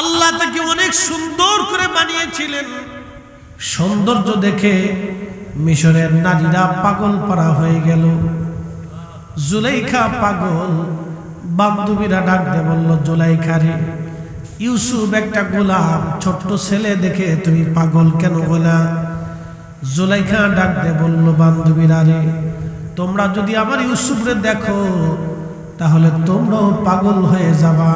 আল্লাহ তাকে অনেক সুন্দর করে বানিয়েছিলেন। সৌন্দর্য দেখে মিশরের নারীরা পাগল পারা হয়ে গেল। জুলাইখা পাগল, বান্ধবীরা ডাক দে বলল, জুলাইখা রে, ইউসুফ একটা গোলাম, ছোট্ট ছেলে দেখে তুমি পাগল কেন গোলা জুলাইখা ডাক দে বলল, বান্ধবীরা রে, তোমরা যদি আমার ইউসুফরে দেখো, তাহলে তোমরাও পাগল হয়ে যাবা।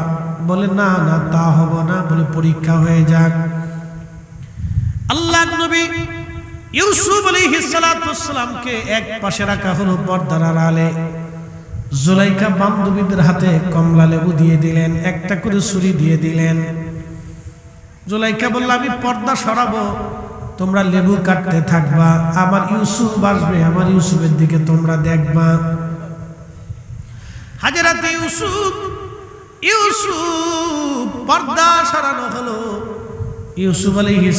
বলে, না না, তা হব না। বলে, পরীক্ষা হয়ে যাক। আল্লাহ নবী ইউসুফ আলাইহিস সালামকে এক পাশে রাখা হলো পর্দার আড়ালে। জুলাইকা বান্ধবীদের হাতে কমলা লেবু দিয়ে দিলেন, একটা করে ছুরি দিয়ে দিলেন। জুলাইকা বলল, আমি পর্দা সরাবো, তোমরা লেবু কাটতে থাকবা, আমার ইউসুফ আসবে, আমার ইউসুফের দিকে তোমরা দেখবা। হাজারাতে ইউসুফ ইউসুফ পর্দা সরানো হলো। ইউসুফ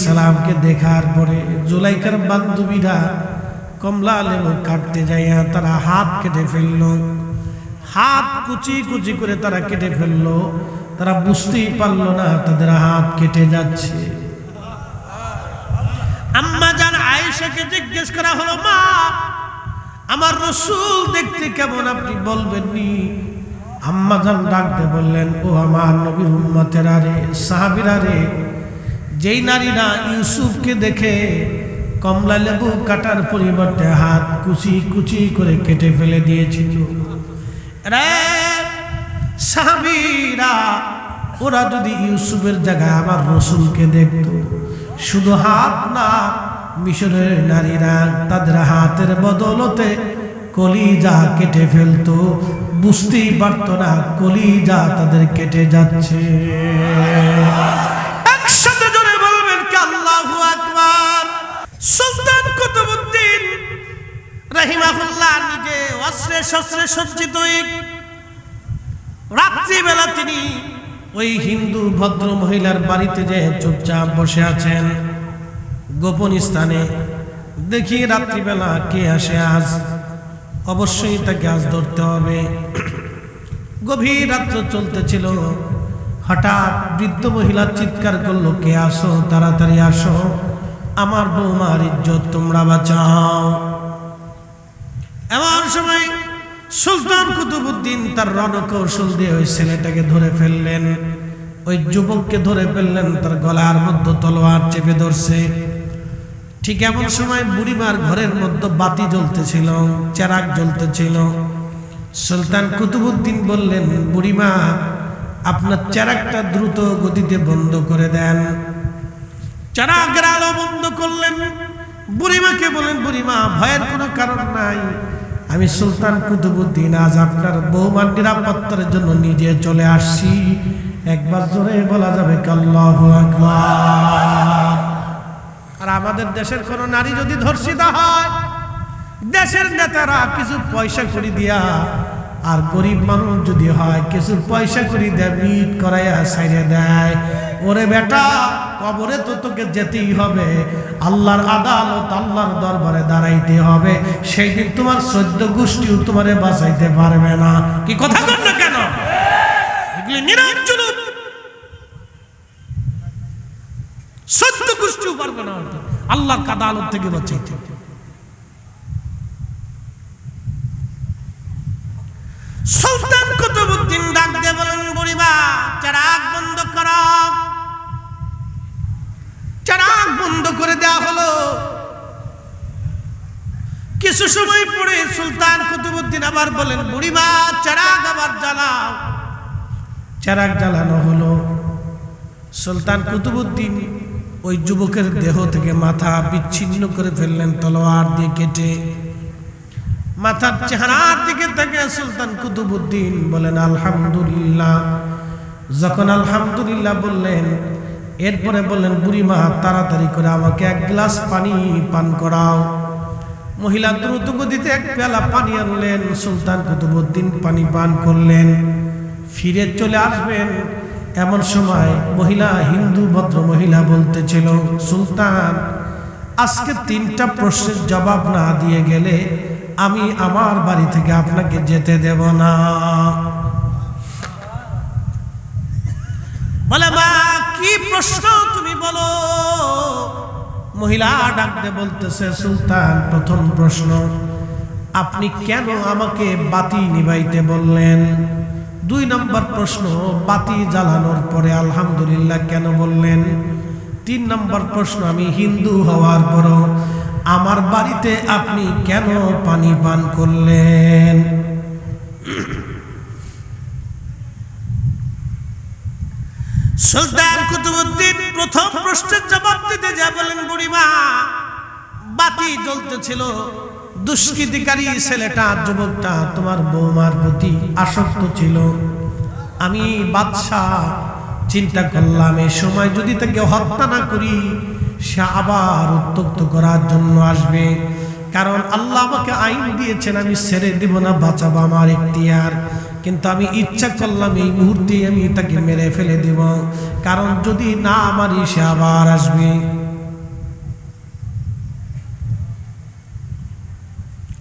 সালামকে দেখার পরে জুলাইকার বান্ধবীরা কমলা লেবু কাটতে যাইয়া তারা হাত কেটে ফেলল। হাত কুচি কুচি করে তারা কেটে ফেলল। তারা বুঝতেই পারল না তাদের হাত কেটে যাচ্ছে। আম্মা যান আয়েশাকে জিজ্ঞেস করা হলো, মা, আমার রসুল দেখতে কেমন আপনি বলবেননি? আম্মা যান ডাকতে বললেন, ও আমার নবীর উম্মতেরা রে, সাহাবিরা রে, যেই নারীরা ইউসুফকে দেখে কমলা লেবু কাটার পরিবর্তে হাত কুচি কুচি করে কেটে ফেলে দিয়েছিল সাহাবিরা, ওরা যদি ইউসুফের জায়গায় আমার রসুলকে দেখত, শুধু হাত না, মিশরের নারীরা তাদের হাতের বদলতে কলিজা কেটে ফেলতো, বুঝতেই পারত না কলিজা তাদের কেটে যাচ্ছে। একসাথে বলবেন রাত্রিবেলা তিনি ওই হিন্দু বাড়িতে যে চুপচাপ বসে আছেন, গোপন স্থানে দেখি রাত্রিবেলা কে আসে আজ। অবশ্যই তাকে আজ ধরতে হবে। গভীর রাত্র চলতেছিল। হঠাৎ বৃদ্ধ মহিলা চিৎকার করল, কে আসো? তাড়াতাড়ি আসো। আমার বৌমার ইজ্জত তোমরা বাঁচাও। এমন সময় সুলতান কুতুবুদ্দিন তার রণকৌশল দিয়ে ওই ছেলেটাকে ধরে ফেললেন। ওই যুবককে ধরে ফেললেন, তার গলার মধ্যে তলোয়ার চেপে ধরছে। ঠিক এমন সময় বুড়িমার ঘরের মধ্যে বাতি জ্বলতেছিল চেরাক জ্বলতেছিল। সুলতান কুতুবুদ্দিন বললেন, বুড়িমা, আপনার চেরাকটা দ্রুত গতিতে বন্ধ করে দেন। চেরাকের আলো বন্ধ করলেন। বুড়িমাকে বলেন বুড়িমা, ভয়ের কোনো কারণ নাই। আমি সুলতান কুতুবুদ্দিন আজ আপনার বৌমার নিরাপত্তার জন্য নিজে চলে আসছি। একবার জোরে বলা যাবে কাল্লাহ আকবার? আমাদের দেশের কোন নারী যদি ধর্ষিতা হয়, দেশের নেতারা কিছু পয়সা করে দিয়া, আর গরিব মানুষ যদি হয়, কিছু পয়সা করে দেয় মিট করাইয়া সাইরে দেয়। ওরে বেটা, কবরে তো তোকে যেতেই হবে। আল্লাহর আদালত আল্লাহর দরবারে দাঁড়াইতে হবে। সেই দিন তোমার সদ্য গোষ্ঠীও তোমারে বাঁচাইতে পারবে না। কি কথা কর না কেন? সত্য গোষ্ঠীও পারবে না আল্লাহর আদালত থেকে বাঁচাইতে। সুলতান কুতুবুদ্দিন ডাক বলেন, বুড়িমা, চারাক বন্ধ কর। চারাক বন্ধ করে দেওয়া হলো। কিছু সময় পরে সুলতান কুতুবুদ্দিন আবার বলেন, বুড়িমা, চারাক আবার জ্বালাও। চারাক জ্বালানো হলো। সুলতান কুতুবুদ্দিন ওই যুবকের দেহ থেকে মাথা বিচ্ছিন্ন করে ফেললেন, তলোয়ার দিয়ে কেটে। মাথার চেহারার দিকে থেকে সুলতান কুতুবুদ্দিন বলেন, আলহামদুলিল্লাহ। যখন আলহামদুলিল্লাহ বললেন, এরপরে বললেন বুড়িমা তাড়াতাড়ি করে আমাকে এক গ্লাস পানি পান করাও। মহিলা দ্রুত গতিতে এক পেলা পানি আনলেন, সুলতান কুতুবুদ্দিন পানি পান করলেন। ফিরে চলে আসবেন এমন সময় মহিলা, হিন্দু, ভদ্র মহিলা বলতেছিল, সুলতান, আজকে তিনটা প্রশ্নের জবাব না দিয়ে গেলে আমি আমার বাড়ি থেকে আপনাকে যেতে দেব না। বলে, মা, কি প্রশ্ন তুমি বলো? মহিলা ডাকতে বলতেছে, সুলতান, প্রথম প্রশ্ন, আপনি কেন আমাকে বাতি নিভাইতে বললেন? দুই নম্বর প্রশ্ন, বাতি জ্বালানোর পরে আলহামদুলিল্লাহ কেন বললেন? তিন নম্বর প্রশ্ন, আমি হিন্দু হওয়ার পরও আমার বাড়িতে আপনি কেন পানি পান করলেন? সুলতান কুতুবুদ্দিন প্রথম প্রশ্নের জবাব দিতে যা বলেন বুড়িমা, বাতি জ্বলতেছিল। দুষ্কৃতিকারী ছেলেটা, যুবকটা তোমার বৌমার প্রতি আসক্ত ছিল। আমি বাদশাহ চিন্তা করলাম, এই সময় যদি তাকে হত্যা না করি, সে আবার উত্তক্ত করার জন্য আসবে। কারণ আল্লাহ আমাকে আইন দিয়েছেন, আমি ছেড়ে দিব না, বাঁচাবো আমার এখতিয়ার কিন্তু আমি ইচ্ছা করলাম, এই মুহূর্তে আমি তাকে মেরে ফেলে দেব। কারণ যদি না আমারই সে আবার আসবে।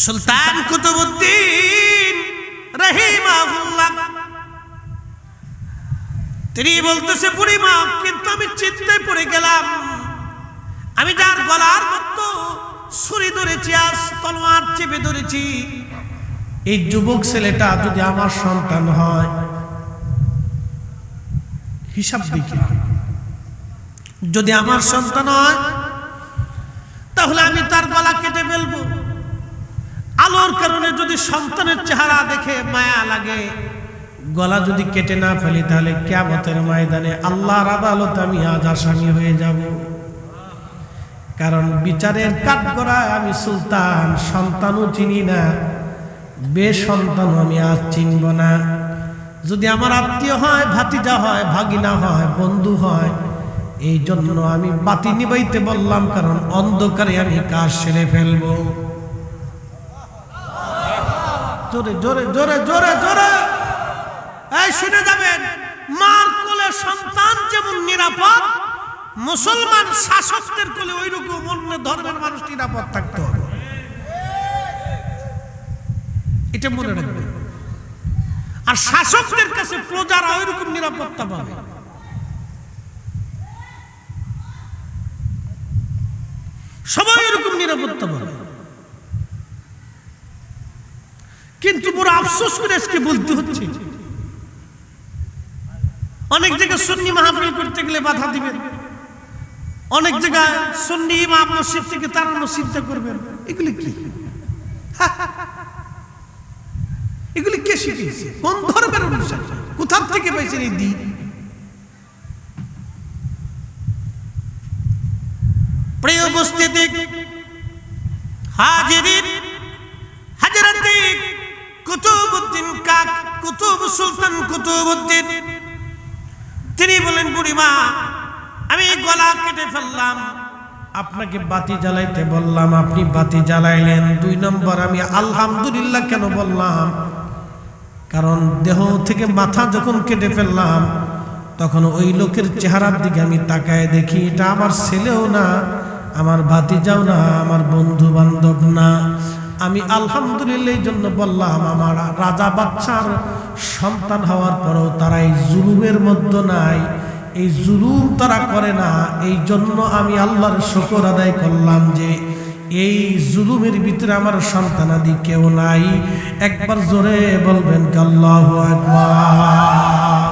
সুলতান কুতুবুদ্দিন রহিমাহুল্লাহ। তিনি বলতেছে বুড়িমা কিন্তু আমি চিন্তায় পড়ে গেলাম। আমি যার গলার মতো ছুরি ধরেছি, আর তলোয়ার চেপে ধরেছি। এই যুবক ছেলেটা যদি আমার সন্তান হয়, হিসাব দিকে যদি আমার সন্তান হয়, তাহলে আমি তার গলা কেটে ফেলব। আলোর কারণে যদি সন্তানের চেহারা দেখে মায়া লাগে, গলা যদি কেটে না ফেলি, তাহলে কেমতের ময়দানে আল্লাহর আদালত আমি আজ আসামি হয়ে যাব। কারণ বিচারের কাঠগড়ায় আমি সুলতান, সন্তানও চিনি না বে সন্তানও আমি আজ চিনব না। যদি আমার আত্মীয় হয়, ভাতিজা হয়, ভাগিনা হয়, বন্ধু হয়, এই জন্য আমি বাতি নিবাইতে বললাম, কারণ অন্ধকারে আমি কাজ সেরে ফেলব। জোরে জোরে জোরে জোরে জোরে। এই শুনে যাবেন, মার কোলে সন্তান যেমন নিরাপদ, মুসলমান শাসকদের কোলে ওই রকম অন্য ধর্মের মানুষ নিরাপদ থাকতে হবে। এটা মনে রাখবেন। আর শাসকদের কাছে প্রজারা ওই রকম নিরাপত্তা পাবে। সবাই এরকম নিরাপত্তা পাবে। কিন্তু বড় আফসোস করে আজকে বলতে হচ্ছে। অনেক জায়গায় সুন্নি মাহফিল করতে গেলে বাধা দিবেন। অনেক জায়গায় সুন্নি ইমাম মসজিদ থেকে তাড়ানোর চিন্তা করবেন। এগুলি কি? এগুলি কে শিখিয়েছে? কোন ধর্মের অনুষ্ঠান কোথার থেকে পেয়েছেন এই দিন? প্রিয় উপস্থিতি, হাজিরিন কুতুব সুলতান কুতুবুদ্দিন তিনি বলেন, বুড়িমা, আমি গলা কেটে ফেললাম। আপনাকে বাতি জ্বালাইতে বললাম, আপনি বাতি জ্বালাইলেন। দুই নম্বর, আমি আলহামদুলিল্লাহ কেন বললাম? কারণ দেহ থেকে মাথা যখন কেটে ফেললাম, তখন ওই লোকের চেহারার দিকে আমি তাকায় দেখি, এটা আমার ছেলেও না, আমার ভাতিজাও না, আমার বন্ধু বান্ধব না। আমি আলহামদুলিল্লাহ জন্য বললাম, আমার রাজা বাচ্চার সন্তান হওয়ার পরেও তারা এই জুলুমের মধ্যে নাই। এই জুলুম তারা করে না। এই জন্য আমি আল্লাহর শকর আদায় করলাম যে এই জুলুমের ভিতরে আমার সন্তানাদি কেউ নাই। একবার জোরে বলবেন আল্লাহু আকবার।